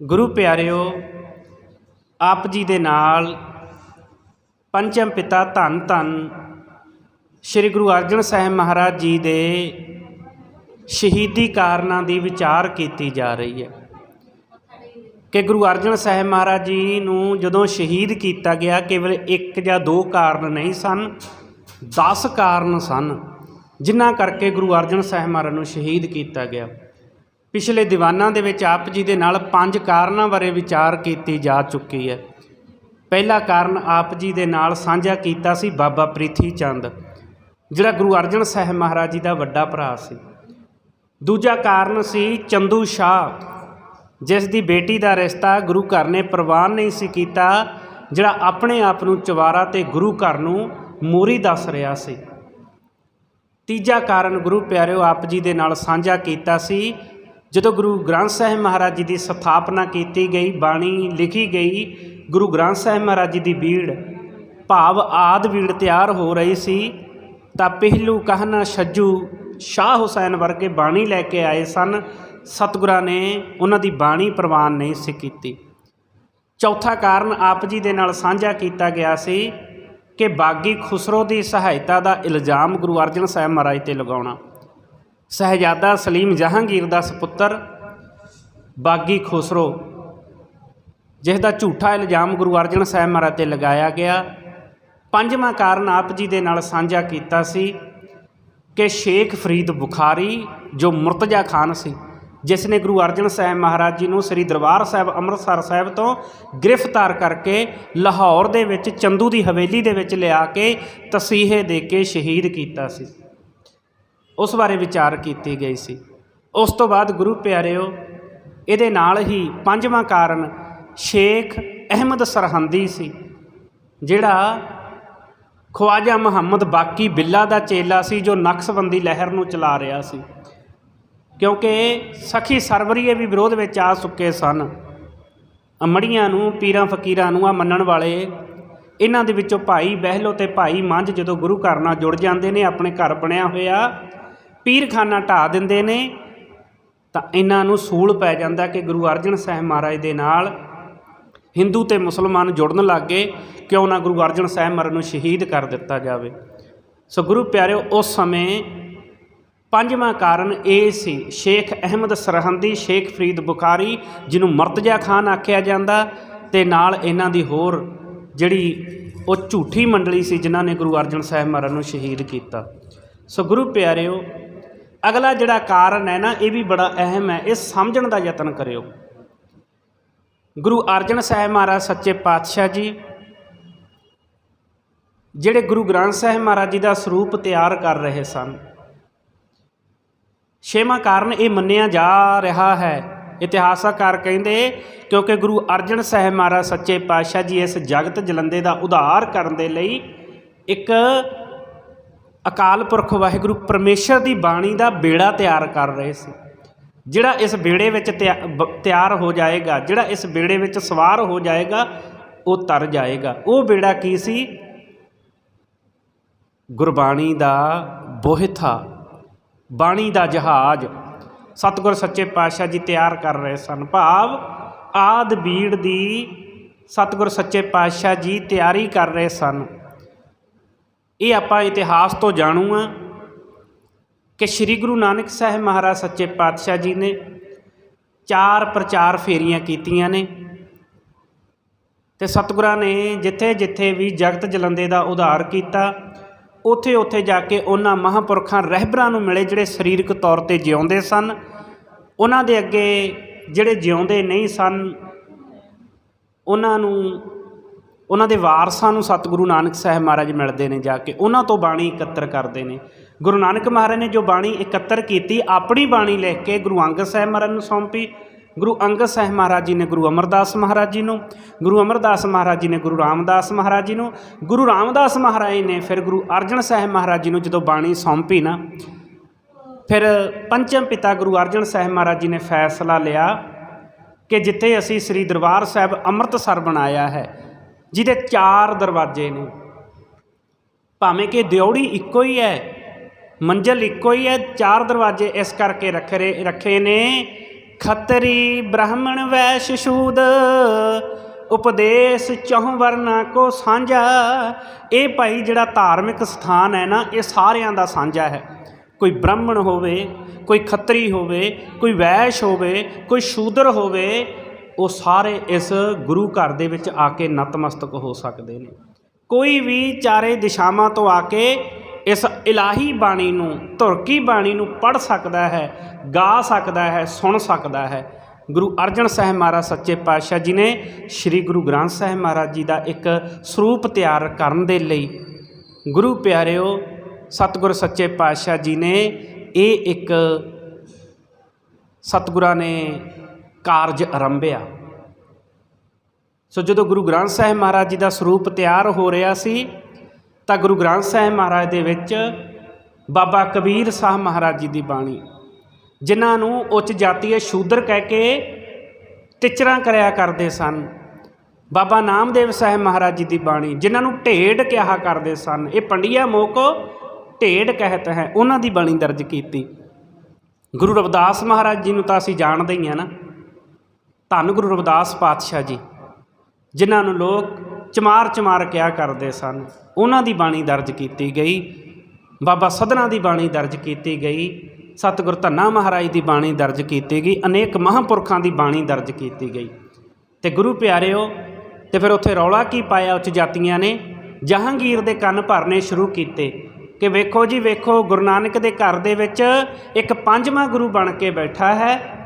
ਗੁਰੂ ਪਿਆਰਿਓ, ਆਪ ਜੀ ਦੇ ਨਾਲ ਪੰਚਮ ਪਿਤਾ ਧੰਨ ਧੰਨ ਸ੍ਰੀ ਗੁਰੂ ਅਰਜਨ ਸਾਹਿਬ ਮਹਾਰਾਜ ਜੀ ਦੇ ਸ਼ਹੀਦੀ ਕਾਰਨਾਂ ਦੀ ਵਿਚਾਰ ਕੀਤੀ ਜਾ ਰਹੀ ਹੈ ਕਿ ਗੁਰੂ ਅਰਜਨ ਸਾਹਿਬ ਮਹਾਰਾਜ ਜੀ ਨੂੰ ਜਦੋਂ ਸ਼ਹੀਦ ਕੀਤਾ ਗਿਆ, ਕੇਵਲ ਇੱਕ ਜਾਂ ਦੋ ਕਾਰਨ ਨਹੀਂ ਸਨ 10 ਕਾਰਨ ਸਨ, ਜਿਨ੍ਹਾਂ ਕਰਕੇ ਗੁਰੂ ਅਰਜਨ ਸਾਹਿਬ ਮਹਾਰਾਜ ਨੂੰ ਸ਼ਹੀਦ ਕੀਤਾ ਗਿਆ। ਪਿਛਲੇ ਦੀਵਾਨਾਂ ਦੇ ਵਿੱਚ ਆਪ ਜੀ ਦੇ ਨਾਲ ਪੰਜ ਕਾਰਨਾਂ ਬਾਰੇ ਵਿਚਾਰ ਕੀਤੀ ਜਾ ਚੁੱਕੀ ਹੈ। ਪਹਿਲਾ ਕਾਰਨ ਆਪ ਜੀ ਦੇ ਨਾਲ ਸਾਂਝਾ ਕੀਤਾ ਸੀ ਬਾਬਾ ਪ੍ਰੀਥੀ ਚੰਦ, ਜਿਹੜਾ ਗੁਰੂ ਅਰਜਨ ਸਾਹਿਬ ਮਹਾਰਾਜ ਜੀ ਦਾ ਵੱਡਾ ਭਰਾ ਸੀ। ਦੂਜਾ ਕਾਰਨ ਸੀ ਚੰਦੂ ਸ਼ਾਹ, ਜਿਸ ਦੀ ਬੇਟੀ ਦਾ ਰਿਸ਼ਤਾ ਗੁਰੂ ਘਰ ਨੇ ਪ੍ਰਵਾਨ ਨਹੀਂ ਸੀ ਕੀਤਾ, ਜਿਹੜਾ ਆਪਣੇ ਆਪ ਨੂੰ ਚਵਾਰਾ ਤੇ ਗੁਰੂ ਘਰ ਨੂੰ ਮੋਰੀ ਦੱਸ ਰਿਹਾ ਸੀ। ਤੀਜਾ ਕਾਰਨ ਗੁਰੂ ਪਿਆਰਿਓ ਆਪ ਜੀ ਦੇ ਨਾਲ ਸਾਂਝਾ ਕੀਤਾ ਸੀ ਜਦੋਂ ਗੁਰੂ ਗ੍ਰੰਥ ਸਾਹਿਬ ਮਹਾਰਾਜ ਜੀ ਦੀ ਸਥਾਪਨਾ ਕੀਤੀ ਗਈ, ਬਾਣੀ ਲਿਖੀ ਗਈ, ਗੁਰੂ ਗ੍ਰੰਥ ਸਾਹਿਬ ਮਹਾਰਾਜ ਜੀ ਦੀ ਬੀੜ, ਭਾਵ ਆਦ ਬੀੜ ਤਿਆਰ ਹੋ ਰਹੀ ਸੀ, ਤਾਂ ਪਹਿਲੂ ਕਹਨਾ ਛੱਜੂ ਸ਼ਾਹ ਹੁਸੈਨ ਵਰਗੇ ਬਾਣੀ ਲੈ ਕੇ ਆਏ ਸਨ। ਸਤਿਗੁਰਾਂ ਨੇ ਉਹਨਾਂ ਦੀ ਬਾਣੀ ਪ੍ਰਵਾਨ ਨਹੀਂ ਸੀ ਕੀਤੀ। ਚੌਥਾ ਕਾਰਨ ਆਪ ਜੀ ਦੇ ਨਾਲ ਸਾਂਝਾ ਕੀਤਾ ਗਿਆ ਸੀ ਕਿ ਬਾਗੀ ਖੁਸਰੋ ਦੀ ਸਹਾਇਤਾ ਦਾ ਇਲਜ਼ਾਮ ਗੁਰੂ ਅਰਜਨ ਸਾਹਿਬ ਮਹਾਰਾਜ ਤੇ ਲਗਾਉਣਾ। ਸਹਿਜਾਦਾ ਸਲੀਮ ਜਹਾਂਗੀਰ ਦਾ ਸੁਪੁੱਤਰ ਬਾਗੀ ਖੁਸਰੋ ਜਿਸ ਦਾ ਝੂਠਾ ਇਲਜ਼ਾਮ ਗੁਰੂ ਅਰਜਨ ਸਾਹਿਬ ਮਹਾਰਾਜ ਤੇ ਲਗਾਇਆ ਗਿਆ। ਪੰਜਵਾਂ ਕਾਰਨ ਆਪ ਜੀ ਦੇ ਨਾਲ ਸਾਂਝਾ ਕੀਤਾ ਸੀ ਕਿ ਸ਼ੇਖ ਫਰੀਦ ਬੁਖਾਰੀ, ਜੋ ਮੁਰਤਜ਼ਾ ਖਾਨ ਸੀ, ਜਿਸ ਨੇ ਗੁਰੂ ਅਰਜਨ ਸਾਹਿਬ ਮਹਾਰਾਜ ਜੀ ਨੂੰ ਸ੍ਰੀ ਦਰਬਾਰ ਸਾਹਿਬ, ਅੰਮ੍ਰਿਤਸਰ ਸਾਹਿਬ ਤੋਂ ਗ੍ਰਿਫਤਾਰ ਕਰਕੇ ਲਾਹੌਰ ਦੇ ਵਿੱਚ ਚੰਦੂ ਦੀ ਹਵੇਲੀ ਦੇ ਵਿੱਚ ਲਿਆ ਕੇ ਤਸੀਹੇ ਦੇ ਕੇ ਸ਼ਹੀਦ ਕੀਤਾ ਸੀ। ਉਸ ਬਾਰੇ ਵਿਚਾਰ ਕੀਤੀ ਗਈ ਸੀ। ਉਸ ਤੋਂ ਬਾਅਦ ਗੁਰੂ ਪਿਆਰਿਓ, ਇਹਦੇ ਨਾਲ ਹੀ ਪੰਜਵਾਂ ਕਾਰਨ ਸ਼ੇਖ ਅਹਿਮਦ ਸਰਹੰਦੀ ਸੀ, ਜਿਹੜਾ ਖਵਾਜਾ ਮੁਹੰਮਦ ਬਾਕੀ ਬਿੱਲਾ ਦਾ ਚੇਲਾ ਸੀ ਜੋ ਨਕਸਬੰਦੀ ਲਹਿਰ ਨੂੰ ਚਲਾ ਰਿਹਾ ਸੀ। ਕਿਉਂਕਿ ਸਖੀ ਸਰਵਰੀਏ ਵੀ ਵਿਰੋਧ ਵਿੱਚ ਆ ਚੁੱਕੇ ਸਨ। ਅਮੜੀਆਂ ਨੂੰ, ਪੀਰਾਂ ਫਕੀਰਾਂ ਨੂੰ ਆ ਮੰਨਣ ਵਾਲੇ ਇਹਨਾਂ ਦੇ ਵਿੱਚੋਂ ਭਾਈ ਬਹਿਲੋ ਤੇ ਭਾਈ ਮੰਝ ਜਦੋਂ ਗੁਰੂ ਘਰ ਨਾਲ ਜੁੜ ਜਾਂਦੇ ਨੇ, ਆਪਣੇ ਘਰ ਬਣਿਆ ਹੋਇਆ ਪੀਰਖਾਨਾ ਢਾ ਦਿੰਦੇ ਨੇ, ਤਾਂ ਇਹਨਾਂ ਨੂੰ ਸੂਲ ਪੈ ਜਾਂਦਾ ਕਿ ਗੁਰੂ ਅਰਜਨ ਸਾਹਿਬ ਮਹਾਰਾਜ ਦੇ ਨਾਲ ਹਿੰਦੂ ਤੇ ਮੁਸਲਮਾਨ ਜੁੜਨ ਲੱਗ ਗਏ, ਕਿਉਂ ਨਾ ਗੁਰੂ ਅਰਜਨ ਸਾਹਿਬ ਮਹਾਰਾਜ ਨੂੰ ਸ਼ਹੀਦ ਕਰ ਦਿੱਤਾ ਜਾਵੇ। ਸੋ ਗੁਰੂ ਪਿਆਰਿਓ, ਉਸ ਸਮੇਂ ਪੰਜਵਾਂ ਕਾਰਨ ਇਹ ਸੀ, ਸ਼ੇਖ ਅਹਿਮਦ ਸਰਹੰਦੀ, ਸ਼ੇਖ ਫਰੀਦ ਬੁਖਾਰੀ, ਜਿਹਨੂੰ ਮਰਤਜ਼ਾ ਖਾਨ ਆਖਿਆ ਜਾਂਦਾ, ਤੇ ਨਾਲ ਇਹਨਾਂ ਦੀ ਹੋਰ ਜਿਹੜੀ ਉਹ ਝੂਠੀ ਮੰਡਲੀ ਸੀ, ਜਿਨ੍ਹਾਂ ਨੇ ਗੁਰੂ ਅਰਜਨ ਸਾਹਿਬ ਮਹਾਰਾਜ ਨੂੰ ਸ਼ਹੀਦ ਕੀਤਾ। ਸੋ ਗੁਰੂ ਪਿਆਰਿਓ ਅਗਲਾ ਜਿਹੜਾ ਕਾਰਨ ਹੈ ਨਾ, ਇਹ ਵੀ ਬੜਾ ਅਹਿਮ ਹੈ, ਇਹ ਸਮਝਣ ਦਾ ਯਤਨ ਕਰਿਓ। ਗੁਰੂ ਅਰਜਨ ਸਾਹਿਬ ਮਹਾਰਾਜ, ਸੱਚੇ ਪਾਤਸ਼ਾਹ ਜੀ, ਜਿਹੜੇ ਗੁਰੂ ਗ੍ਰੰਥ ਸਾਹਿਬ ਮਹਾਰਾਜ ਜੀ ਦਾ ਸਰੂਪ ਤਿਆਰ ਕਰ ਰਹੇ ਸਨ। ਛੇਵਾਂ ਕਾਰਨ ਇਹ ਮੰਨਿਆ ਜਾ ਰਿਹਾ ਹੈ। ਇਤਿਹਾਸਕਾਰ ਕਹਿੰਦੇ, ਕਿਉਂਕਿ ਗੁਰੂ ਅਰਜਨ ਸਾਹਿਬ ਮਹਾਰਾਜ, ਸੱਚੇ ਪਾਤਸ਼ਾਹ ਜੀ ਇਸ ਜਗਤ ਜਲੰਦੇ ਦਾ ਉਧਾਰ ਕਰਨ ਦੇ ਲਈ ਇੱਕ ਅਕਾਲ ਪੁਰਖ ਵਾਹਿਗੁਰੂ ਪਰਮੇਸ਼ਰ ਦੀ ਬਾਣੀ ਦਾ ਬੇੜਾ ਤਿਆਰ ਕਰ ਰਹੇ ਸੀ। ਜਿਹੜਾ ਇਸ ਬੇੜੇ ਵਿੱਚ ਤਿਆ- ਬ- ਤਿਆਰ ਹੋ ਜਾਏਗਾ, ਜਿਹੜਾ ਇਸ ਬੇੜੇ ਵਿੱਚ ਸਵਾਰ ਹੋ ਜਾਏਗਾ, ਉਹ ਤਰ ਜਾਏਗਾ। ਉਹ ਬੇੜਾ ਕੀ ਸੀ? ਗੁਰਬਾਣੀ ਦਾ ਬੋਹਿਥਾ, ਬਾਣੀ ਦਾ ਜਹਾਜ਼। ਸਤਿਗੁਰ ਸੱਚੇ ਪਾਤਸ਼ਾਹ ਜੀ ਤਿਆਰ ਕਰ ਰਹੇ ਸਨ। ਭਾਵ ਆਦ ਬੀੜ ਦੀ ਸਤਿਗੁਰ ਸੱਚੇ ਪਾਤਸ਼ਾਹ ਜੀ ਤਿਆਰੀ ਕਰ ਰਹੇ ਸਨ। ਇਹ ਆਪਾਂ ਇਤਿਹਾਸ ਤੋਂ ਜਾਣੂ ਆ ਕਿ ਸ੍ਰੀ ਗੁਰੂ ਨਾਨਕ ਸਾਹਿਬ ਮਹਾਰਾਜ ਸੱਚੇ ਪਾਤਸ਼ਾਹ ਜੀ ਨੇ ਚਾਰ ਪ੍ਰਚਾਰ ਫੇਰੀਆਂ ਕੀਤੀਆਂ ਨੇ ਤੇ ਸਤਿਗੁਰਾਂ ਨੇ ਜਿੱਥੇ ਜਿੱਥੇ ਵੀ ਜਗਤ ਜਲੰਦੇ ਦਾ ਉਧਾਰ ਕੀਤਾ, ਉੱਥੇ ਉੱਥੇ ਜਾ ਕੇ ਉਹਨਾਂ ਮਹਾਂਪੁਰਖਾਂ ਰਹਿਬਰਾਂ ਨੂੰ ਮਿਲੇ ਜਿਹੜੇ ਸਰੀਰਕ ਤੌਰ ਤੇ ਜਿਉਂਦੇ ਸਨ। ਉਹਨਾਂ ਦੇ ਅੱਗੇ ਜਿਹੜੇ ਜਿਉਂਦੇ ਨਹੀਂ ਸਨ, ਉਹਨਾਂ ਨੂੰ ਉਹਨਾਂ ਦੇ ਵਾਰਸਾਂ ਨੂੰ ਸਤਿਗੁਰੂ ਨਾਨਕ ਸਾਹਿਬ ਮਹਾਰਾਜ ਮਿਲਦੇ ਨੇ ਜਾ ਕੇ, ਉਹਨਾਂ ਤੋਂ ਬਾਣੀ ਇਕੱਤਰ ਕਰਦੇ ਨੇ। ਗੁਰੂ ਨਾਨਕ ਮਹਾਰਾਜ ਨੇ ਜੋ ਬਾਣੀ ਇਕੱਤਰ ਕੀਤੀ, ਆਪਣੀ ਬਾਣੀ ਲਿਖ ਕੇ ਗੁਰੂ ਅੰਗਦ ਸਾਹਿਬ ਮਹਾਰਾਜ ਨੂੰ ਸੌਂਪੀ। ਗੁਰੂ ਅੰਗਦ ਸਾਹਿਬ ਮਹਾਰਾਜ ਜੀ ਨੇ ਗੁਰੂ ਅਮਰਦਾਸ ਮਹਾਰਾਜ ਜੀ ਨੂੰ, ਗੁਰੂ ਅਮਰਦਾਸ ਮਹਾਰਾਜ ਜੀ ਨੇ ਗੁਰੂ ਰਾਮਦਾਸ ਮਹਾਰਾਜ ਜੀ ਨੂੰ, ਗੁਰੂ ਰਾਮਦਾਸ ਮਹਾਰਾਜ ਨੇ ਫਿਰ ਗੁਰੂ ਅਰਜਨ ਸਾਹਿਬ ਮਹਾਰਾਜ ਜੀ ਨੂੰ ਜਦੋਂ ਬਾਣੀ ਸੌਂਪੀ ਨਾ, ਫਿਰ ਪੰਚਮ ਪਿਤਾ ਗੁਰੂ ਅਰਜਨ ਸਾਹਿਬ ਮਹਾਰਾਜ ਜੀ ਨੇ ਫੈਸਲਾ ਲਿਆ ਕਿ ਜਿੱਥੇ ਅਸੀਂ ਸ੍ਰੀ ਦਰਬਾਰ ਸਾਹਿਬ ਅੰਮ੍ਰਿਤਸਰ ਬਣਾਇਆ ਹੈ ਜਿਹਦੇ ਚਾਰ ਦਰਵਾਜ਼ੇ ਨੇ। ਭਾਵੇਂ ਕਿ ਦਿਉੜੀ ਇੱਕੋ ਹੀ ਹੈ, ਮੰਜ਼ਲ ਇੱਕੋ ਹੀ ਹੈ, ਚਾਰ ਦਰਵਾਜ਼ੇ ਇਸ ਕਰਕੇ ਰੱਖਰੇ ਰੱਖੇ ਨੇ। ਖੱਤਰੀ ਬ੍ਰਾਹਮਣ ਵੈਸ਼ ਸ਼ੂਦ, ਉਪਦੇਸ਼ ਚਹੁ ਵਰਨਾ ਕੋ ਸਾਂਝਾ। ਇਹ ਭਾਈ ਜਿਹੜਾ ਧਾਰਮਿਕ ਸਥਾਨ ਹੈ ਨਾ, ਇਹ ਸਾਰਿਆਂ ਦਾ ਸਾਂਝਾ ਹੈ। ਕੋਈ ਬ੍ਰਾਹਮਣ ਹੋਵੇ, ਕੋਈ ਖੱਤਰੀ ਹੋਵੇ, ਕੋਈ ਵੈਸ਼ ਹੋਵੇ, ਕੋਈ ਸ਼ੂਦਰ ਹੋਵੇ ਉਹ ਸਾਰੇ ਇਸ ਗੁਰੂ ਘਰ ਦੇ ਵਿੱਚ ਆ ਕੇ ਨਤਮਸਤਕ ਹੋ ਸਕਦੇ ਨੇ। ਕੋਈ ਵੀ ਚਾਰੇ ਦਿਸ਼ਾਵਾਂ ਤੋਂ ਆ ਕੇ ਇਸ ਇਲਾਹੀ ਬਾਣੀ ਨੂੰ, ਧੁਰਕੀ ਬਾਣੀ ਨੂੰ ਪੜ੍ਹ ਸਕਦਾ ਹੈ, ਗਾ ਸਕਦਾ ਹੈ, ਸੁਣ ਸਕਦਾ ਹੈ। ਗੁਰੂ ਅਰਜਨ ਸਾਹਿਬ ਮਹਾਰਾਜ ਸੱਚੇ ਪਾਤਸ਼ਾਹ ਜੀ ਨੇ ਸ੍ਰੀ ਗੁਰੂ ਗ੍ਰੰਥ ਸਾਹਿਬ ਮਹਾਰਾਜ ਜੀ ਦਾ ਇੱਕ ਸਰੂਪ ਤਿਆਰ ਕਰਨ ਦੇ ਲਈ ਗੁਰੂ ਪਿਆਰਿਓ, ਸਤਿਗੁਰ ਸੱਚੇ ਪਾਤਸ਼ਾਹ ਜੀ ਨੇ ਇਹ ਇੱਕ ਸਤਿਗੁਰਾਂ ਨੇ ਕਾਰਜ ਆਰੰਭਿਆ। ਸੋ ਜਦੋਂ ਗੁਰੂ ਗ੍ਰੰਥ ਸਾਹਿਬ ਮਹਾਰਾਜ ਜੀ ਦਾ ਸਰੂਪ ਤਿਆਰ ਹੋ ਰਿਹਾ ਸੀ, ਤਾਂ ਗੁਰੂ ਗ੍ਰੰਥ ਸਾਹਿਬ ਮਹਾਰਾਜ ਦੇ ਵਿੱਚ ਬਾਬਾ ਕਬੀਰ ਸਾਹਿਬ ਮਹਾਰਾਜ ਜੀ ਦੀ ਬਾਣੀ, ਜਿਨ੍ਹਾਂ ਨੂੰ ਉੱਚ ਜਾਤੀਏ ਸ਼ੂਦਰ ਕਹਿ ਕੇ ਟਿਚਰਾਂ ਕਰਿਆ ਕਰਦੇ ਸਨ। ਬਾਬਾ ਨਾਮਦੇਵ ਸਾਹਿਬ ਮਹਾਰਾਜ ਜੀ ਦੀ ਬਾਣੀ, ਜਿਨ੍ਹਾਂ ਨੂੰ ਢੇਡ ਕਿਹਾ ਕਰਦੇ ਸਨ। ਇਹ ਪੰਡਿਆ ਮੋਕੋ ਢੇਡ ਕਹਿਤ ਹੈ, ਉਹਨਾਂ ਦੀ ਬਾਣੀ ਦਰਜ ਕੀਤੀ। ਗੁਰੂ ਰਵਿਦਾਸ ਮਹਾਰਾਜ ਜੀ ਨੂੰ ਤਾਂ ਅਸੀਂ ਜਾਣਦੇ ਹੀ ਆ ਨਾ। ਧੰਨ ਗੁਰੂ ਰਵਿਦਾਸ ਪਾਤਸ਼ਾਹ ਜੀ, ਜਿਨ੍ਹਾਂ ਨੂੰ ਲੋਕ ਚਮਾਰ ਚਮਾਰ ਕਿਹਾ ਕਰਦੇ ਸਨ। ਉਹਨਾਂ ਦੀ ਬਾਣੀ ਦਰਜ ਕੀਤੀ ਗਈ, ਬਾਬਾ ਸਦਨਾ ਦੀ ਬਾਣੀ ਦਰਜ ਕੀਤੀ ਗਈ, ਸਤਿਗੁਰ ਧੰਨਾ ਮਹਾਰਾਜ ਦੀ ਬਾਣੀ ਦਰਜ ਕੀਤੀ ਗਈ, ਅਨੇਕ ਮਹਾਂਪੁਰਖਾਂ ਦੀ ਬਾਣੀ ਦਰਜ ਕੀਤੀ ਗਈ। ਤੇ ਗੁਰੂ ਪਿਆਰਿਓ, ਤੇ ਫਿਰ ਉੱਥੇ ਰੌਲਾ ਕੀ ਪਾਇਆ ਉੱਚ ਜਾਤੀਆਂ ਨੇ? ਜਹਾਂਗੀਰ ਦੇ ਕੰਨ ਭਰਨੇ ਸ਼ੁਰੂ ਕੀਤੇ ਕਿ ਵੇਖੋ ਜੀ, ਵੇਖੋ ਗੁਰੂ ਨਾਨਕ ਦੇ ਘਰ ਦੇ ਵਿੱਚ ਇੱਕ ਪੰਜਵਾਂ ਗੁਰੂ ਬਣ ਕੇ ਬੈਠਾ ਹੈ।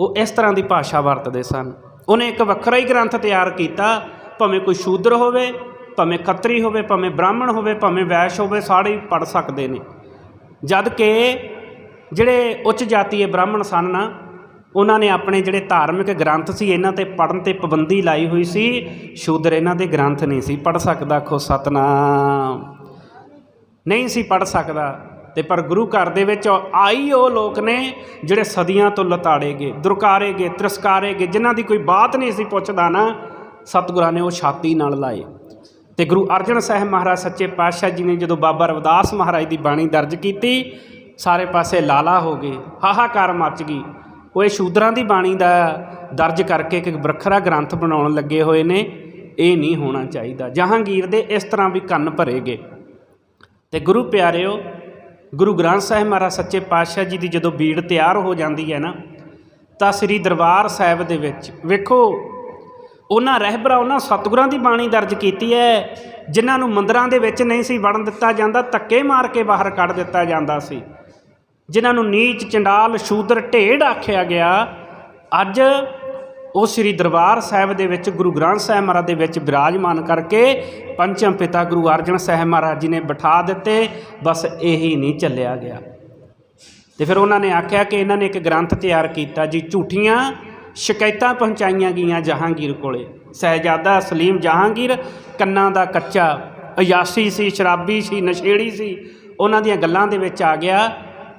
ਉਹ ਇਸ ਤਰ੍ਹਾਂ ਦੀ ਭਾਸ਼ਾ ਵਰਤਦੇ ਸਨ। ਉਹਨੇ ਇੱਕ ਵੱਖਰਾ ਹੀ ਗ੍ਰੰਥ ਤਿਆਰ ਕੀਤਾ, ਭਾਵੇਂ ਕੋਈ ਸ਼ੂਦਰ ਹੋਵੇ, ਭਾਵੇਂ ਖੱਤਰੀ ਹੋਵੇ, ਭਾਵੇਂ ਬ੍ਰਾਹਮਣ ਹੋਵੇ, ਭਾਵੇਂ ਵੈਸ਼ ਹੋਵੇ, ਸਾਰੇ ਹੀ ਪੜ ਸਕਦੇ ਨੇ। ਜਦ ਕਿ ਜਿਹੜੇ ਉੱਚ ਜਾਤੀਏ ਬ੍ਰਾਹਮਣ ਸਨ ਨਾ, ਉਹਨਾਂ ਨੇ ਆਪਣੇ ਜਿਹੜੇ ਧਾਰਮਿਕ ਗ੍ਰੰਥ ਸੀ, ਇਹਨਾਂ ਤੇ ਪੜਨ ਤੇ ਪਾਬੰਦੀ ਲਾਈ ਹੋਈ ਸੀ। ਸ਼ੂਦਰ ਇਹਨਾਂ ਦੇ ਗ੍ਰੰਥ ਨਹੀਂ ਸੀ ਪੜ ਸਕਦਾ, ਖੋ ਸਤਨਾਮ। ਨਹੀਂ ਸੀ ਪੜ ਸਕਦਾ। ਤੇ ਪਰ ਗੁਰੂ ਘਰ ਦੇ ਵਿੱਚ ਆਈ ਉਹ ਲੋਕ ਨੇ ਜਿਹੜੇ ਸਦੀਆਂ ਤੋਂ ਲਤਾੜੇ ਗਏ ਦੁਰਕਾਰੇ ਗਏ ਦੁਰਕਾਰੇਗੇ, ਤਿਰਸਕਾਰੇਗੇ, ਜਿਨ੍ਹਾਂ ਦੀ ਕੋਈ ਬਾਤ ਨਹੀਂ ਸੀ ਪੁੱਛਦਾ ਨਾ, ਸਤਿਗੁਰਾਂ ਨੇ ਉਹ ਛਾਤੀ ਨਾਲ ਲਾਏ। ਤੇ ਗੁਰੂ ਅਰਜਨ ਸਾਹਿਬ ਮਹਾਰਾਜ ਸੱਚੇ ਪਾਤਸ਼ਾਹ ਜੀ ਨੇ ਜਦੋਂ ਬਾਬਾ ਰਵਿਦਾਸ ਮਹਾਰਾਜ ਦੀ ਬਾਣੀ ਦਰਜ ਕੀਤੀ, ਸਾਰੇ ਪਾਸੇ ਲਾਲਾ ਹੋ ਗਏ, ਹਾਹਾਕਾਰ ਮਚ ਗਈ। ਉਹ ਇਹ ਸ਼ੂਦਰਾਂ ਦੀ ਬਾਣੀ ਦਾ ਦਰਜ ਕਰਕੇ ਇੱਕ ਵੱਖਰਾ ਗ੍ਰੰਥ ਬਣਾਉਣ ਲੱਗੇ ਹੋਏ ਨੇ, ਇਹ ਨਹੀਂ ਹੋਣਾ ਚਾਹੀਦਾ। ਜਹਾਂਗੀਰ ਦੇ ਇਸ ਤਰ੍ਹਾਂ ਵੀ ਕੰਨ ਭਰੇਗੇ। ਤੇ ਗੁਰੂ ਪਿਆਰਿਓ ਗੁਰੂ ਗ੍ਰੰਥ ਸਾਹਿਬ ਮਹਾਰਾਜ ਸੱਚੇ ਪਾਤਸ਼ਾਹ ਜੀ ਦੀ ਜਦੋਂ ਬੀੜ ਤਿਆਰ ਹੋ ਜਾਂਦੀ ਹੈ ਨਾ, ਤਾਂ ਸ੍ਰੀ ਦਰਬਾਰ ਸਾਹਿਬ ਦੇ ਵਿੱਚ, ਵੇਖੋ, ਉਹਨਾਂ ਰਹਿਬਰਾਂ ਉਹਨਾਂ ਸਤਿਗੁਰਾਂ ਦੀ ਬਾਣੀ ਦਰਜ ਕੀਤੀ ਹੈ, ਜਿਨ੍ਹਾਂ ਨੂੰ ਮੰਦਰਾਂ ਦੇ ਵਿੱਚ ਨਹੀਂ ਸੀ ਵੜਨ ਦਿੱਤਾ ਜਾਂਦਾ, ਧੱਕੇ ਮਾਰ ਕੇ ਬਾਹਰ ਕੱਢ ਦਿੱਤਾ ਜਾਂਦਾ ਸੀ। ਜਿਨ੍ਹਾਂ ਨੂੰ ਨੀਚ, ਚੰਡਾਲ, ਸ਼ੂਦਰ ਢੇਡ ਆਖਿਆ ਗਿਆ, ਅੱਜ ਉਹ ਸ੍ਰੀ ਦਰਬਾਰ ਸਾਹਿਬ ਦੇ ਵਿੱਚ, ਗੁਰੂ ਗ੍ਰੰਥ ਸਾਹਿਬ ਮਹਾਰਾਜ ਦੇ ਵਿੱਚ ਬਿਰਾਜਮਾਨ ਕਰਕੇ ਪੰਚਮ ਪਿਤਾ ਗੁਰੂ ਅਰਜਨ ਸਾਹਿਬ ਮਹਾਰਾਜ ਜੀ ਨੇ ਬਿਠਾ ਦਿੱਤੇ, ਬਸ ਇਹੀ ਨਹੀਂ ਚੱਲਿਆ ਗਿਆ। ਤੇ ਫਿਰ ਉਹਨਾਂ ਨੇ ਆਖਿਆ ਕਿ ਇਹਨਾਂ ਨੇ ਇੱਕ ਗ੍ਰੰਥ ਤਿਆਰ ਕੀਤਾ ਜੀ, ਝੂਠੀਆਂ ਸ਼ਿਕਾਇਤਾਂ ਪਹੁੰਚਾਈਆਂ ਗਈਆਂ ਜਹਾਂਗੀਰ ਕੋਲੇ। ਸਹਿਜਾਦਾ ਸਲੀਮ ਜਹਾਂਗੀਰ, ਕੰਨਾਂ ਦਾ ਕੱਚਾ, ਅਯਾਸੀ ਸੀ, ਸ਼ਰਾਬੀ ਸੀ, ਨਸ਼ੇੜੀ ਸੀ, ਉਹਨਾਂ ਦੀਆਂ ਗੱਲਾਂ ਦੇ ਵਿੱਚ ਆ ਗਿਆ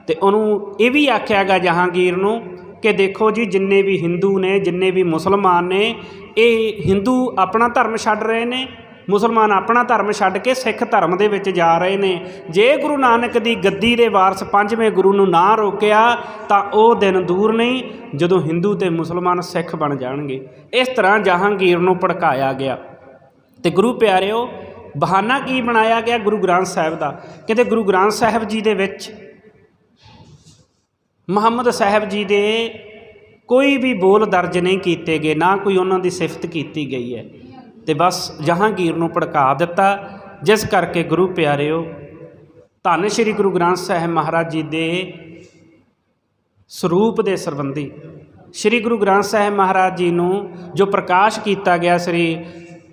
ਤੇ ਉਹਨੂੰ ਇਹ ਵੀ ਆਖਿਆ ਗਿਆ ਜਹਾਂਗੀਰ ਨੂੰ ਕਿ ਦੇਖੋ ਜੀ, ਜਿੰਨੇ ਵੀ ਹਿੰਦੂ ਨੇ, ਜਿੰਨੇ ਵੀ ਮੁਸਲਮਾਨ ਨੇ, ਇਹ ਹਿੰਦੂ ਆਪਣਾ ਧਰਮ ਛੱਡ ਰਹੇ ਨੇ, ਮੁਸਲਮਾਨ ਆਪਣਾ ਧਰਮ ਛੱਡ ਕੇ ਸਿੱਖ ਧਰਮ ਦੇ ਵਿੱਚ ਜਾ ਰਹੇ ਨੇ। ਜੇ ਗੁਰੂ ਨਾਨਕ ਦੀ ਗੱਦੀ ਦੇ ਵਾਰਸ ਪੰਜਵੇਂ ਗੁਰੂ ਨੂੰ ਨਾ ਰੋਕਿਆ, ਤਾਂ ਉਹ ਦਿਨ ਦੂਰ ਨਹੀਂ, ਜਦੋਂ ਹਿੰਦੂ ਤੇ ਮੁਸਲਮਾਨ ਸਿੱਖ ਬਣ ਜਾਣਗੇ। ਇਸ ਤਰ੍ਹਾਂ ਜਹਾਂਗੀਰ ਨੂੰ ਭੜਕਾਇਆ ਗਿਆ। ਤੇ ਗੁਰੂ ਪਿਆਰਿਓ, ਬਹਾਨਾ ਕੀ ਬਣਾਇਆ ਗਿਆ ਗੁਰੂ ਗ੍ਰੰਥ ਸਾਹਿਬ ਦਾ? ਕਹਿੰਦੇ ਗੁਰੂ ਗ੍ਰੰਥ ਸਾਹਿਬ ਜੀ ਦੇ ਵਿੱਚ ਮੁਹੰਮਦ ਸਾਹਿਬ ਜੀ ਦੇ ਕੋਈ ਵੀ ਬੋਲ ਦਰਜ ਨਹੀਂ ਕੀਤੇ ਗਏ, ਨਾ ਕੋਈ ਉਹਨਾਂ ਦੀ ਸਿਫਤ ਕੀਤੀ ਗਈ ਹੈ। ਤੇ ਬਸ ਜਹਾਂਗੀਰ ਨੂੰ ਭੜਕਾ ਦਿੱਤਾ। ਜਿਸ ਕਰਕੇ ਗੁਰੂ ਪਿਆਰਿਓ, ਧੰਨ ਸ਼੍ਰੀ ਗੁਰੂ ਗ੍ਰੰਥ ਸਾਹਿਬ ਮਹਾਰਾਜ ਜੀ ਦੇ ਸਰੂਪ ਦੇ ਸੰਬੰਧੀ ਸ਼੍ਰੀ ਗੁਰੂ ਗ੍ਰੰਥ ਸਾਹਿਬ ਮਹਾਰਾਜ ਜੀ ਨੂੰ ਜੋ ਪ੍ਰਕਾਸ਼ ਕੀਤਾ ਗਿਆ ਸ੍ਰੀ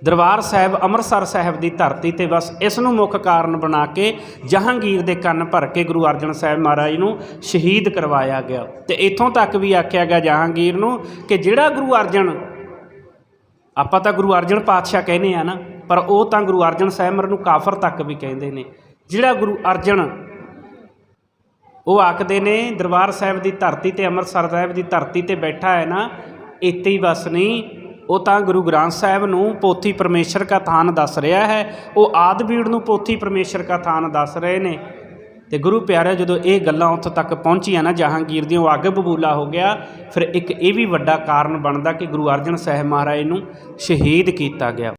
ਦਰਬਾਰ ਸਾਹਿਬ ਅੰਮ੍ਰਿਤਸਰ ਸਾਹਿਬ ਦੀ ਧਰਤੀ ਤੇ ਬਸ ਇਸ ਨੂੰ ਮੁੱਖ ਕਾਰਨ ਬਣਾ ਕੇ ਜਹਾਂਗੀਰ ਦੇ ਕੰਨ ਭਰ ਕੇ ਗੁਰੂ ਅਰਜਨ ਸਾਹਿਬ ਮਹਾਰਾਜ ਨੂੰ ਸ਼ਹੀਦ ਕਰਵਾਇਆ ਗਿਆ। ਤੇ ਇੱਥੋਂ ਤੱਕ ਵੀ ਆਖਿਆ ਗਿਆ ਜਹਾਂਗੀਰ ਨੂੰ ਕਿ ਜਿਹੜਾ ਗੁਰੂ ਅਰਜਨ, ਆਪਾਂ ਤਾਂ ਗੁਰੂ ਅਰਜਨ ਪਾਤਸ਼ਾਹ ਕਹਿੰਦੇ ਆ ਨਾ, ਪਰ ਉਹ ਤਾਂ ਗੁਰੂ ਅਰਜਨ ਸਾਹਿਬ ਨੂੰ ਕਾਫਰ ਤੱਕ ਵੀ ਕਹਿੰਦੇ ਨੇ। ਜਿਹੜਾ ਗੁਰੂ ਅਰਜਨ, ਉਹ ਆਖਦੇ ਨੇ, ਦਰਬਾਰ ਸਾਹਿਬ ਦੀ ਧਰਤੀ ਤੇ, ਅੰਮ੍ਰਿਤਸਰ ਸਾਹਿਬ ਦੀ ਧਰਤੀ ਤੇ ਬੈਠਾ ਹੈ ਨਾ, ਇੱਥੇ ਹੀ ਬਸ ਨਹੀਂ ਉਹ ਤਾਂ ਗੁਰੂ ਗ੍ਰੰਥ ਸਾਹਿਬ ਨੂੰ ਪੋਥੀ ਪਰਮੇਸ਼ਰ ਕਾ ਥਾਨ ਦੱਸ ਰਿਹਾ ਹੈ, ਉਹ ਆਦਬੀੜ ਨੂੰ ਪੋਥੀ ਪਰਮੇਸ਼ਰ ਕਾ ਥਾਨ ਦੱਸ ਰਹੇ ਨੇ। ਤੇ ਗੁਰੂ ਪਿਆਰਿਆ ਜਦੋਂ ਇਹ ਗੱਲਾਂ ਉੱਥੋਂ ਤੱਕ ਪਹੁੰਚੀਆਂ ਨਾ, ਜਹਾਂਗੀਰ ਦੀਆਂ, ਉਹ ਅੱਗ ਬਬੂਲਾ ਹੋ ਗਿਆ। ਫਿਰ ਇੱਕ ਇਹ ਵੀ ਵੱਡਾ ਕਾਰਨ ਬਣਦਾ ਕਿ ਗੁਰੂ ਅਰਜਨ ਸਾਹਿਬ ਮਹਾਰਾਜ ਨੂੰ ਸ਼ਹੀਦ ਕੀਤਾ ਗਿਆ।